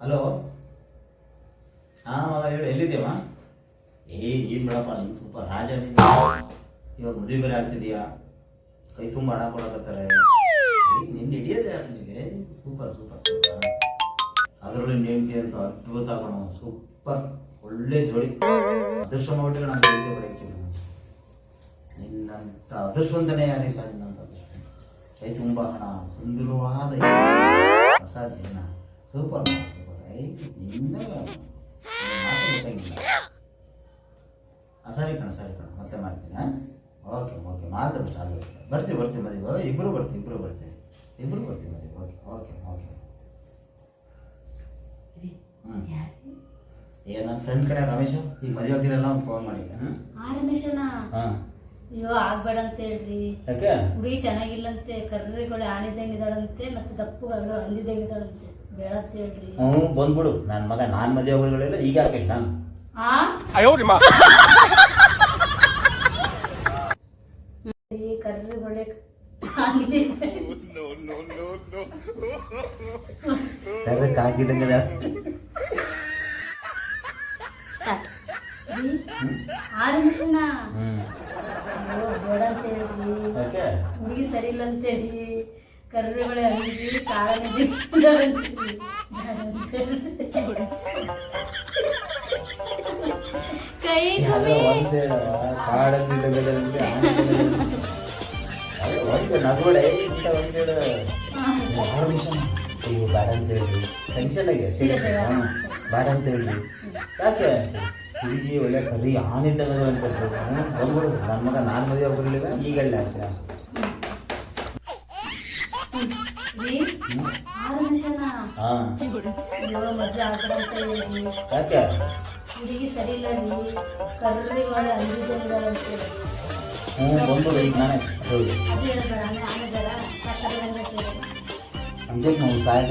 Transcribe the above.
Hello? ಹಾಂ ಮಗ ಹೇಳು ಎಲ್ಲಿದ್ದೀವ ಏ, ಏನು ಬಿಡಪ್ಪ, ನೀನು ಸೂಪರ್ ರಾಜ ಇವಾಗ ಮದುವೆ ಬೇರೆ ಆಗ್ತಿದೀಯಾ? ಕೈ ತುಂಬ ಹಣ ಕೊಡಕತ್ತಾರೆ. ನಿನ್ನ ಹಿಡಿಯೋದೇ ನಿನಗೆ. ಸೂಪರ್ ಸೂಪರ್ ಅದರೊಳಗೆ ನೇಮ್ತಿ ಅಂತ ಅದ್ಭುತ ಕಣ ಸೂಪರ್ ಒಳ್ಳೆ ಜೋಡಿ. ಅದೃಷ್ಟ ಮಾಡ್ಬಿಟ್ಟು ನಾನು ಹೇಳಿದ್ದೆ ಬರೀತೀನಿ. ನಿನ್ನಂಥ ಅದೃಷ್ಟವಂತನೇ ಯಾರಿಲ್ಲ ನಿನ್ನಂಥ ಅದೃಷ್ಟ. ಕೈ ತುಂಬ ಹಣ ಸುಂದರವಾದ ಸೂಪರ್ ಸೂಪರ್ ಸರಿ ಕಣ ಸರಿ ಕಣ ಮತ್ತೆ ಮಾಡ್ತೀನಿ ಓಕೆ ಓಕೆ ಮಾತ್ರ ಸಾಧ್ಯ ಬರ್ತೀವಿ ಬರ್ತೀವಿ ಮದುವೆ ಇಬ್ಬರು ಬರ್ತೀವಿ ಇಬ್ಬರು ಬರ್ತೀವಿ. ಇಬ್ಬರು ಬರ್ತೀವಿ ಮದುವೆ. ಓಕೆ ಓಕೆ ಓಕೆ ಹ್ಞೂ ಈಗ ನನ್ನ ಫ್ರೆಂಡ್ ಕಡೆ ರಮೇಶ್? ಈಗ ಮದುವೆ ಆಗ್ತಿರಲ್ಲ ಅವ್ನು ಫೋನ್ ಮಾಡಿದ್ದೆ. ಆ ರಮೇಶನ? ಹಾಂ. ಅಯ್ಯೋ ಆಗ್ಬೇಡ ಅಂತ ಹೇಳ್ರಿ. ಯಾಕೆ? ಹುಡುಗಿ ಚೆನ್ನಾಗಿಲ್ಲಂತೆ ಕರ್ರಿಗಳು ಆನಿದಂಗಿದಾಳಂತೆ ಮತ್ತೆ ದಪ್ಪು ಹೇಳ್ರಿ ಹ್ಞೂ ಬಂದ್ಬಿಡು. ನನ್ನ ಮಗ ನಾನ್ ಮದ್ಯ ಹೋಗಿಲ್ಲ ಈಗ ಹಾಕಿಲ್ಲ ನಾನು. ಕರ್ರಕ್ಕೆ ಅಂತ ಹೇಳ್ರಿ. ಸರಿ ಇಲ್ಲ ಅಂತೇಳಿ ಕರ್ರಿಗಳು ಕಾಳನಿದ್ದಾಳಂತೆ ಕೈ ಒಂದೇ ಒಂದು ಅಯ್ಯೋ ಅಂತ ಆಗಿ ಯಾಕೆ? ಒಳ್ಳೆ ಕರಿ ಆನಿದ್ದ ಅಂತ ಮಗ ನಾನು ಮದುವೆ ಹೋಗಿರ್ಲಿಲ್ಲ ಈಗ ಹೇಳಿ ಆಗ್ತೀರ ರೀ ಆರು ನಿಮಿಷನ ಹಾಂ. ಯಾಕೆ? ಹುಡುಗಿ ಸರಿ ಇಲ್ಲ ರೀ. ಕರ್ರಿಗಳು ಹ್ಞೂ ಬಂದ್ಬಿಡು ಈಗ ನಾನೇ. ಹೇಳ್ಬೇಡ ಆಮೇಲೆ ಕಷ್ಟ ನಾವು ಸಹಾಯಕ